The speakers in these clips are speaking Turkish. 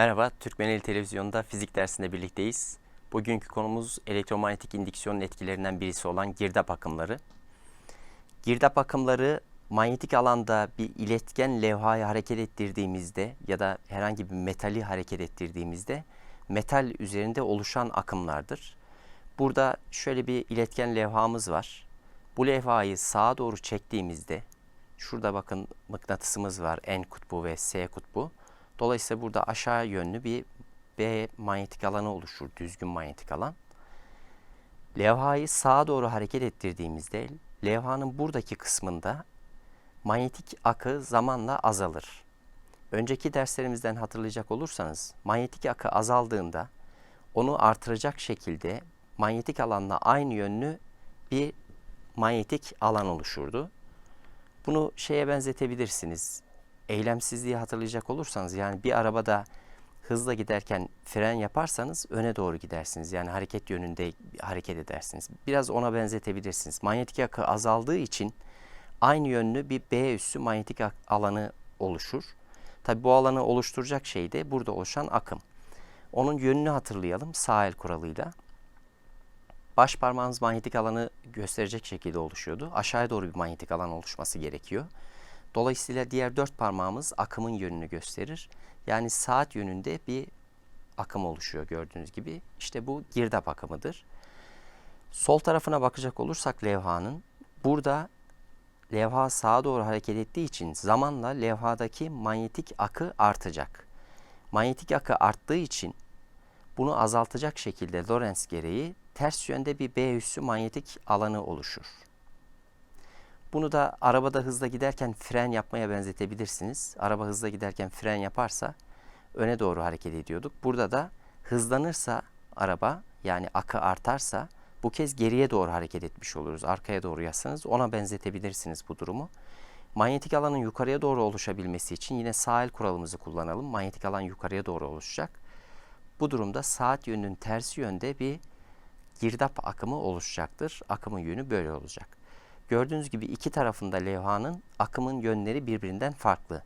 Merhaba, Türkmeneli Televizyonu'nda fizik dersinde birlikteyiz. Bugünkü konumuz elektromanyetik indüksiyonun etkilerinden birisi olan girdap akımları. Girdap akımları manyetik alanda bir iletken levhayı hareket ettirdiğimizde ya da herhangi bir metali hareket ettirdiğimizde metal üzerinde oluşan akımlardır. Burada şöyle bir iletken levhamız var. Bu levhayı sağa doğru çektiğimizde şurada bakın mıknatısımız var N kutbu ve S kutbu. Dolayısıyla burada aşağı yönlü bir B manyetik alanı oluşur, düzgün manyetik alan. Levhayı sağa doğru hareket ettirdiğimizde levhanın buradaki kısmında manyetik akı zamanla azalır. Önceki derslerimizden hatırlayacak olursanız manyetik akı azaldığında onu artıracak şekilde manyetik alanla aynı yönlü bir manyetik alan oluşurdu. Bunu şeye benzetebilirsiniz eylemsizliği hatırlayacak olursanız yani bir arabada hızla giderken fren yaparsanız öne doğru gidersiniz. Yani hareket yönünde hareket edersiniz. Biraz ona benzetebilirsiniz. Manyetik akı azaldığı için aynı yönlü bir B üssü manyetik alanı oluşur. Tabi bu alanı oluşturacak şey de burada oluşan akım. Onun yönünü hatırlayalım sağ el kuralıyla. Baş parmağınız manyetik alanı gösterecek şekilde oluşuyordu. Aşağıya doğru bir manyetik alan oluşması gerekiyor. Dolayısıyla diğer dört parmağımız akımın yönünü gösterir. Yani saat yönünde bir akım oluşuyor gördüğünüz gibi. İşte bu girdap akımıdır. Sol tarafına bakacak olursak levhanın burada levha sağa doğru hareket ettiği için zamanla levhadaki manyetik akı artacak. Manyetik akı arttığı için bunu azaltacak şekilde Lorentz gereği ters yönde bir B üssü manyetik alanı oluşur. Bunu da arabada hızla giderken fren yapmaya benzetebilirsiniz. Araba hızla giderken fren yaparsa öne doğru hareket ediyorduk. Burada da hızlanırsa araba yani akı artarsa bu kez geriye doğru hareket etmiş oluruz. Arkaya doğru yazsanız ona benzetebilirsiniz bu durumu. Manyetik alanın yukarıya doğru oluşabilmesi için yine sağ el kuralımızı kullanalım. Manyetik alan yukarıya doğru oluşacak. Bu durumda saat yönünün tersi yönde bir girdap akımı oluşacaktır. Akımın yönü böyle olacak. Gördüğünüz gibi iki tarafında levhanın akımın yönleri birbirinden farklı.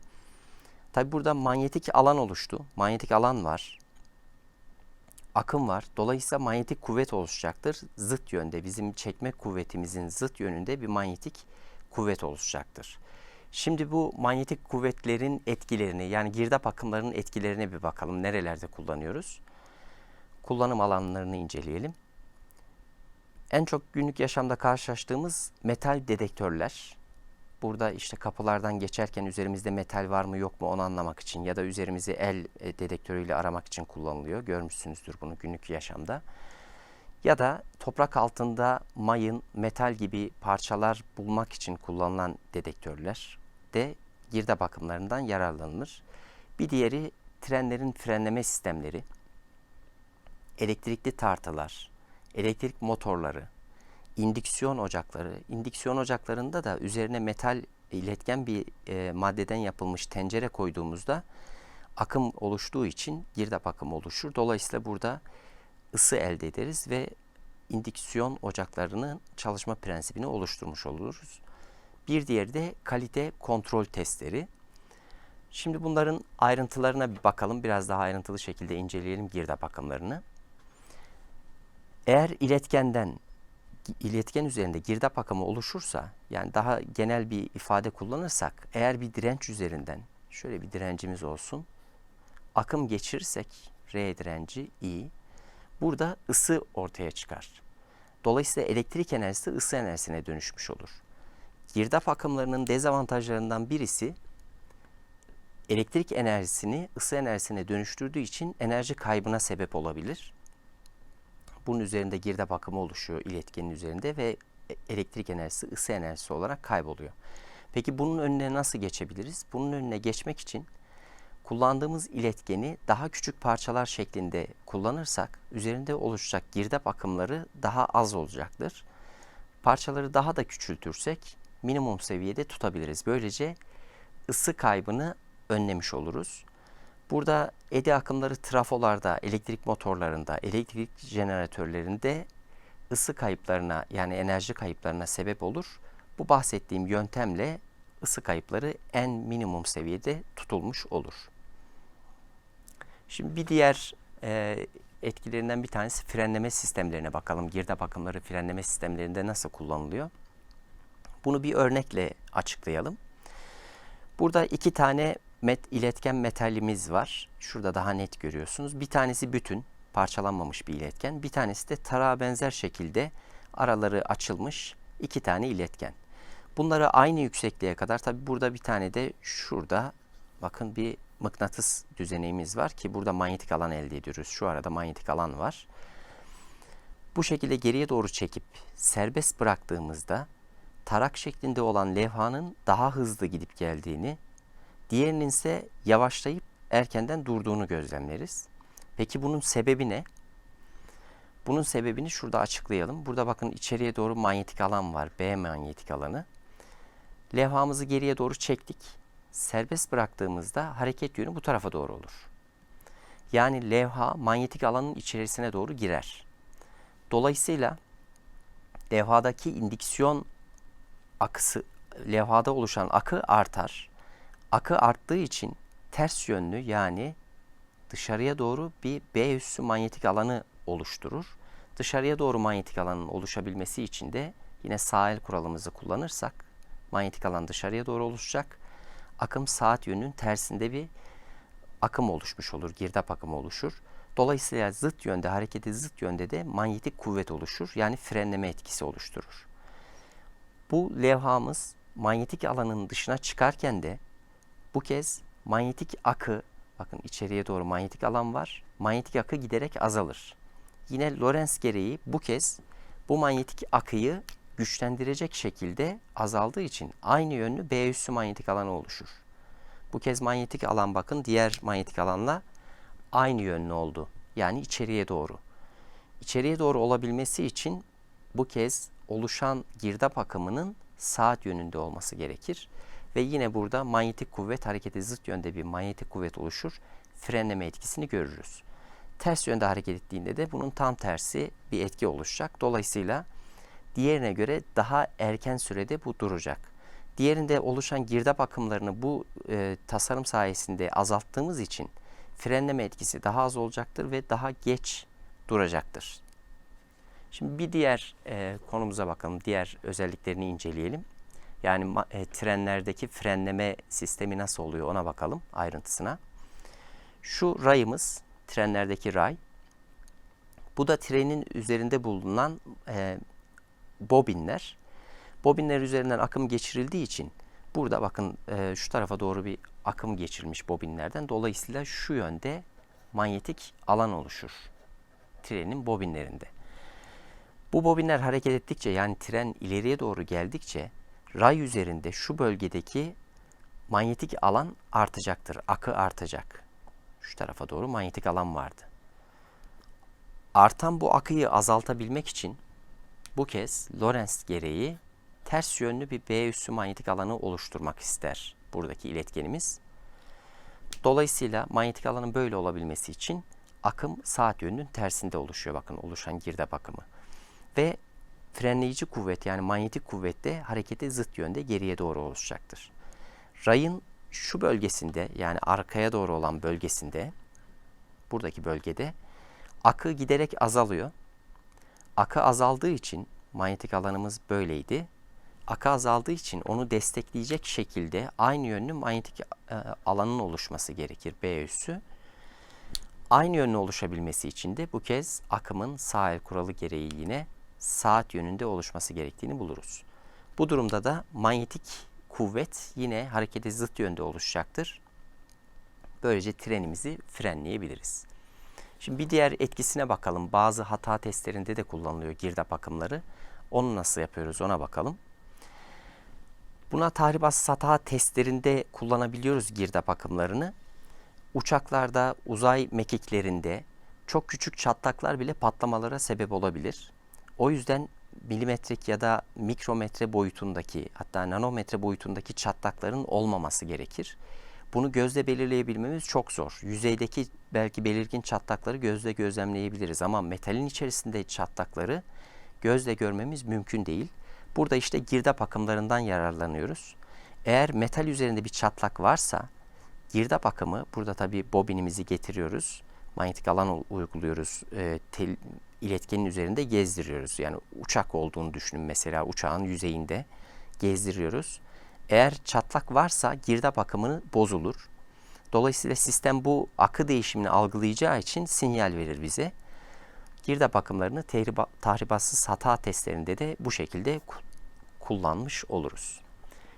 Tabi burada manyetik alan oluştu. Manyetik alan var. Akım var. Dolayısıyla manyetik kuvvet oluşacaktır. Zıt yönde bizim çekme kuvvetimizin zıt yönünde bir manyetik kuvvet oluşacaktır. Şimdi bu manyetik kuvvetlerin etkilerini yani girdap akımlarının etkilerine bir bakalım. Nerelerde kullanıyoruz? Kullanım alanlarını inceleyelim. En çok günlük yaşamda karşılaştığımız metal dedektörler. Burada işte kapılardan geçerken üzerimizde metal var mı yok mu onu anlamak için ya da üzerimizi el e, dedektörüyle aramak için kullanılıyor. Görmüşsünüzdür bunu günlük yaşamda. Ya da toprak altında mayın, metal gibi parçalar bulmak için kullanılan dedektörler de girdap akımlarından yararlanılır. Bir diğeri trenlerin frenleme sistemleri, elektrikli tartılar, elektrik motorları, indüksiyon ocakları. İndüksiyon ocaklarında da üzerine metal iletken bir e, maddeden yapılmış tencere koyduğumuzda akım oluştuğu için girdap akımı oluşur. Dolayısıyla burada ısı elde ederiz ve indüksiyon ocaklarının çalışma prensibini oluşturmuş oluruz. Bir diğeri de kalite kontrol testleri. Şimdi bunların ayrıntılarına bir bakalım. Biraz daha ayrıntılı şekilde inceleyelim girdap akımlarını. Eğer iletkenden iletken üzerinde girdap akımı oluşursa yani daha genel bir ifade kullanırsak eğer bir direnç üzerinden şöyle bir direncimiz olsun akım geçirirsek R direnci I burada ısı ortaya çıkar. Dolayısıyla elektrik enerjisi ısı enerjisine dönüşmüş olur. Girdap akımlarının dezavantajlarından birisi elektrik enerjisini ısı enerjisine dönüştürdüğü için enerji kaybına sebep olabilir. Bunun üzerinde girdap akımı oluşuyor iletkenin üzerinde ve elektrik enerjisi ısı enerjisi olarak kayboluyor. Peki bunun önüne nasıl geçebiliriz? Bunun önüne geçmek için kullandığımız iletkeni daha küçük parçalar şeklinde kullanırsak üzerinde oluşacak girdap akımları daha az olacaktır. Parçaları daha da küçültürsek minimum seviyede tutabiliriz. Böylece ısı kaybını önlemiş oluruz. Burada edi akımları trafolarda, elektrik motorlarında, elektrik jeneratörlerinde ısı kayıplarına yani enerji kayıplarına sebep olur. Bu bahsettiğim yöntemle ısı kayıpları en minimum seviyede tutulmuş olur. Şimdi bir diğer e, etkilerinden bir tanesi frenleme sistemlerine bakalım. Girdap akımları frenleme sistemlerinde nasıl kullanılıyor? Bunu bir örnekle açıklayalım. Burada iki tane met, iletken metalimiz var. Şurada daha net görüyorsunuz. Bir tanesi bütün, parçalanmamış bir iletken. Bir tanesi de tarağa benzer şekilde araları açılmış iki tane iletken. Bunları aynı yüksekliğe kadar tabi burada bir tane de şurada bakın bir mıknatıs düzenimiz var ki burada manyetik alan elde ediyoruz. Şu arada manyetik alan var. Bu şekilde geriye doğru çekip serbest bıraktığımızda tarak şeklinde olan levhanın daha hızlı gidip geldiğini, diğerinin ise yavaşlayıp erkenden durduğunu gözlemleriz. Peki bunun sebebi ne? Bunun sebebini şurada açıklayalım. Burada bakın içeriye doğru manyetik alan var. B manyetik alanı. Levhamızı geriye doğru çektik. Serbest bıraktığımızda hareket yönü bu tarafa doğru olur. Yani levha manyetik alanın içerisine doğru girer. Dolayısıyla levhadaki indüksiyon akısı, levhada oluşan akı artar. Akı arttığı için ters yönlü yani dışarıya doğru bir B üssü manyetik alanı oluşturur. Dışarıya doğru manyetik alanın oluşabilmesi için de yine sağ el kuralımızı kullanırsak manyetik alan dışarıya doğru oluşacak. Akım saat yönünün tersinde bir akım oluşmuş olur, girdap akımı oluşur. Dolayısıyla zıt yönde, hareketi zıt yönde de manyetik kuvvet oluşur. Yani frenleme etkisi oluşturur. Bu levhamız manyetik alanın dışına çıkarken de bu kez manyetik akı, bakın içeriye doğru manyetik alan var. Manyetik akı giderek azalır. Yine Lorentz gereği bu kez bu manyetik akıyı güçlendirecek şekilde azaldığı için aynı yönlü B üssü manyetik alanı oluşur. Bu kez manyetik alan bakın diğer manyetik alanla aynı yönlü oldu. Yani içeriye doğru. İçeriye doğru olabilmesi için bu kez oluşan girdap akımının saat yönünde olması gerekir. Ve yine burada manyetik kuvvet harekete zıt yönde bir manyetik kuvvet oluşur. Frenleme etkisini görürüz. Ters yönde hareket ettiğinde de bunun tam tersi bir etki oluşacak. Dolayısıyla diğerine göre daha erken sürede bu duracak. Diğerinde oluşan girdap akımlarını bu e, tasarım sayesinde azalttığımız için frenleme etkisi daha az olacaktır ve daha geç duracaktır. Şimdi bir diğer e, konumuza bakalım. Diğer özelliklerini inceleyelim. Yani e, trenlerdeki frenleme sistemi nasıl oluyor ona bakalım ayrıntısına. Şu rayımız, trenlerdeki ray. Bu da trenin üzerinde bulunan e, bobinler. Bobinler üzerinden akım geçirildiği için burada bakın e, şu tarafa doğru bir akım geçirilmiş bobinlerden. Dolayısıyla şu yönde manyetik alan oluşur trenin bobinlerinde. Bu bobinler hareket ettikçe yani tren ileriye doğru geldikçe ray üzerinde şu bölgedeki manyetik alan artacaktır. Akı artacak. Şu tarafa doğru manyetik alan vardı. Artan bu akıyı azaltabilmek için bu kez Lorentz gereği ters yönlü bir B üssü manyetik alanı oluşturmak ister buradaki iletkenimiz. Dolayısıyla manyetik alanın böyle olabilmesi için akım saat yönünün tersinde oluşuyor. Bakın oluşan girdap akımı. Ve frenleyici kuvvet yani manyetik kuvvet de harekete zıt yönde geriye doğru oluşacaktır. Rayın şu bölgesinde yani arkaya doğru olan bölgesinde buradaki bölgede akı giderek azalıyor. Akı azaldığı için manyetik alanımız böyleydi. Akı azaldığı için onu destekleyecek şekilde aynı yönlü manyetik e, alanın oluşması gerekir B üssü. Aynı yönlü oluşabilmesi için de bu kez akımın sağ el kuralı gereği yine saat yönünde oluşması gerektiğini buluruz. Bu durumda da manyetik kuvvet yine harekete zıt yönde oluşacaktır. Böylece trenimizi frenleyebiliriz. Şimdi bir diğer etkisine bakalım. Bazı hata testlerinde de kullanılıyor girdap akımları. Onu nasıl yapıyoruz ona bakalım. Buna tahribat hata testlerinde kullanabiliyoruz girdap akımlarını. Uçaklarda, uzay mekiklerinde çok küçük çatlaklar bile patlamalara sebep olabilir. O yüzden milimetrik ya da mikrometre boyutundaki hatta nanometre boyutundaki çatlakların olmaması gerekir. Bunu gözle belirleyebilmemiz çok zor. Yüzeydeki belki belirgin çatlakları gözle gözlemleyebiliriz ama metalin içerisinde çatlakları gözle görmemiz mümkün değil. Burada işte girdap akımlarından yararlanıyoruz. Eğer metal üzerinde bir çatlak varsa girdap akımı burada tabi bobinimizi getiriyoruz. Manyetik alan uyguluyoruz. E, tel, iletkenin üzerinde gezdiriyoruz. Yani uçak olduğunu düşünün mesela uçağın yüzeyinde gezdiriyoruz. Eğer çatlak varsa girdap akımını bozulur. Dolayısıyla sistem bu akı değişimini algılayacağı için sinyal verir bize. Girdap akımlarını tehriba, tahribatsız hata testlerinde de bu şekilde ku- kullanmış oluruz.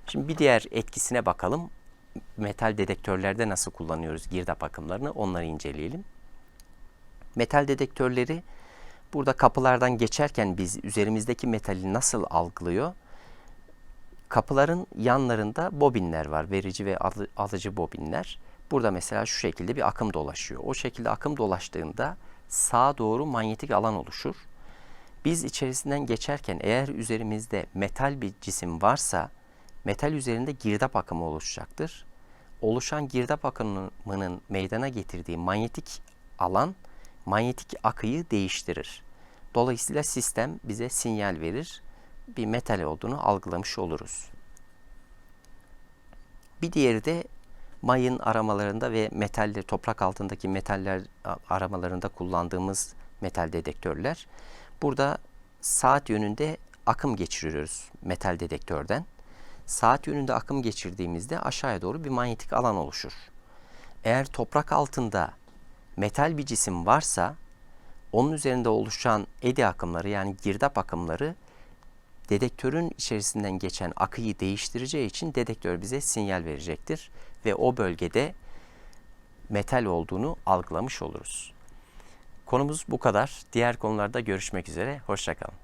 Şimdi bir diğer etkisine bakalım. Metal dedektörlerde nasıl kullanıyoruz girdap akımlarını onları inceleyelim. Metal dedektörleri burada kapılardan geçerken biz üzerimizdeki metali nasıl algılıyor? Kapıların yanlarında bobinler var. Verici ve alı- alıcı bobinler. Burada mesela şu şekilde bir akım dolaşıyor. O şekilde akım dolaştığında sağa doğru manyetik alan oluşur. Biz içerisinden geçerken eğer üzerimizde metal bir cisim varsa metal üzerinde girdap akımı oluşacaktır. Oluşan girdap akımının meydana getirdiği manyetik alan manyetik akıyı değiştirir. Dolayısıyla sistem bize sinyal verir. Bir metal olduğunu algılamış oluruz. Bir diğeri de mayın aramalarında ve metaller, toprak altındaki metaller aramalarında kullandığımız metal dedektörler. Burada saat yönünde akım geçiriyoruz metal dedektörden. Saat yönünde akım geçirdiğimizde aşağıya doğru bir manyetik alan oluşur. Eğer toprak altında metal bir cisim varsa onun üzerinde oluşan edi akımları yani girdap akımları dedektörün içerisinden geçen akıyı değiştireceği için dedektör bize sinyal verecektir ve o bölgede metal olduğunu algılamış oluruz. Konumuz bu kadar. Diğer konularda görüşmek üzere. Hoşçakalın.